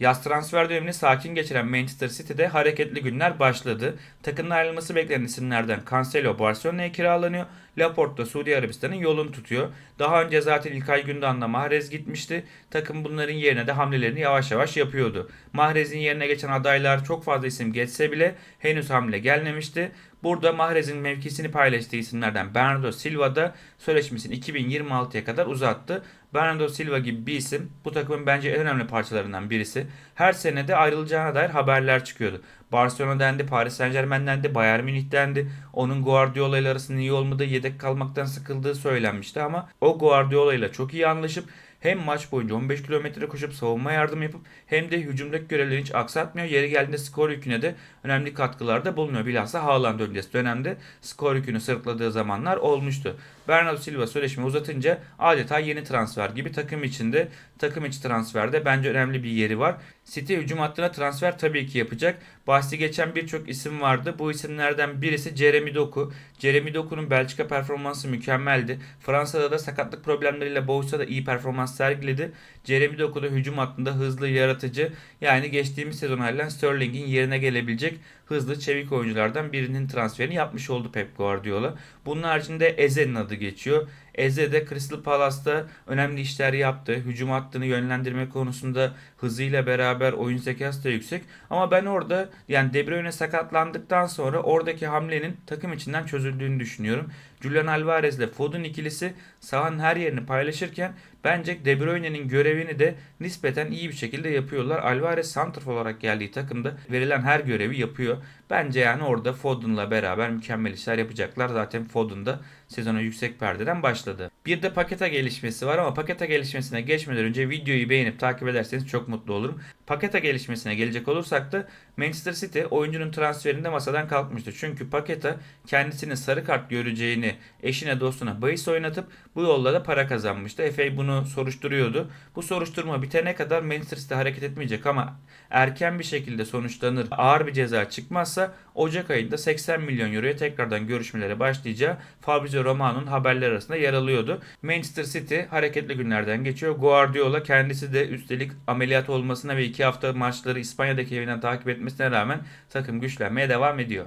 Yaz transfer dönemini sakin geçiren Manchester City'de hareketli günler başladı. Takımın ayrılması beklenen isimlerden Cancelo Barcelona'ya kiralanıyor. Laporte da Suudi Arabistan'ın yolunu tutuyor. Daha önce zaten İlkay Gündoğan'la Mahrez gitmişti. Takım bunların yerine de hamlelerini yavaş yavaş yapıyordu. Mahrez'in yerine geçen adaylar çok fazla isim geçse bile henüz hamle gelmemişti. Burada Mahrez'in mevkisini paylaştığı isimlerden Bernardo Silva da sözleşmesini 2026'ya kadar uzattı. Bernardo Silva gibi bir isim bu takımın bence en önemli parçalarından birisi. Her sene de ayrılacağına dair haberler çıkıyordu. Barcelona dendi, Paris Saint Germain dendi, Bayern Münih dendi. Onun Guardiola ile arasının iyi olmadığı, yedek kalmaktan sıkıldığı söylenmişti ama o Guardiola ile çok iyi anlaşıp hem maç boyunca 15 kilometre koşup savunma yardım yapıp hem de hücumdaki görevleri hiç aksatmıyor. Yeri geldiğinde skor yüküne de önemli katkılarda bulunuyor. Bilhassa Haaland öncesi dönemde skor yükünü sırtladığı zamanlar olmuştu. Bernardo Silva sözleşme uzatınca adeta yeni transfer gibi takım içinde takım içi transferde bence önemli bir yeri var. City hücum hattına transfer tabii ki yapacak. Bahsi geçen birçok isim vardı. Bu isimlerden birisi Jeremy Doku. Jeremy Doku'nun Belçika performansı mükemmeldi. Fransa'da da sakatlık problemleriyle boğuşsa da iyi performans sergiledi. Jeremy Doku da hücum hattında hızlı, yaratıcı yani geçtiğimiz sezon halen Sterling'in yerine gelebilecek hızlı, çevik oyunculardan birinin transferini yapmış oldu Pep Guardiola. Bunun haricinde Eze'nin adı geçiyor. Eze de Crystal Palace'ta önemli işler yaptı. Hücum hattını yönlendirme konusunda hızıyla beraber oyun zekası da yüksek. Ama ben orada yani De Bruyne sakatlandıktan sonra oradaki hamlenin takım içinden çözüldüğünü düşünüyorum. Julian Alvarez ile Foden ikilisi sahanın her yerini paylaşırken bence De Bruyne'nin görevini de nispeten iyi bir şekilde yapıyorlar. Alvarez santraf olarak geldiği takımda verilen her görevi yapıyor. Bence yani orada Foden'la beraber mükemmel işler yapacaklar. Zaten Foden da sezona yüksek perdeden başladı. Bir de Paketa gelişmesi var ama Paketa gelişmesine geçmeden önce videoyu beğenip takip ederseniz çok mutlu olurum. Paketa gelişmesine gelecek olursak da Manchester City oyuncunun transferinde masadan kalkmıştı. Çünkü Paketa kendisinin sarı kart göreceğini eşine dostuna bahis oynatıp bu yolla da para kazanmıştı. FA bunu soruşturuyordu. Bu soruşturma bitene kadar Manchester City hareket etmeyecek ama erken bir şekilde sonuçlanır ağır bir ceza çıkmazsa Ocak ayında 80 milyon euroya tekrardan görüşmelere başlayacağı Fabrizio Romano'nun haberler arasında yer alıyordu. Manchester City hareketli günlerden geçiyor. Guardiola kendisi de üstelik ameliyat olmasına ve 2 hafta maçları İspanya'daki evinden takip etmesine rağmen takım güçlenmeye devam ediyor.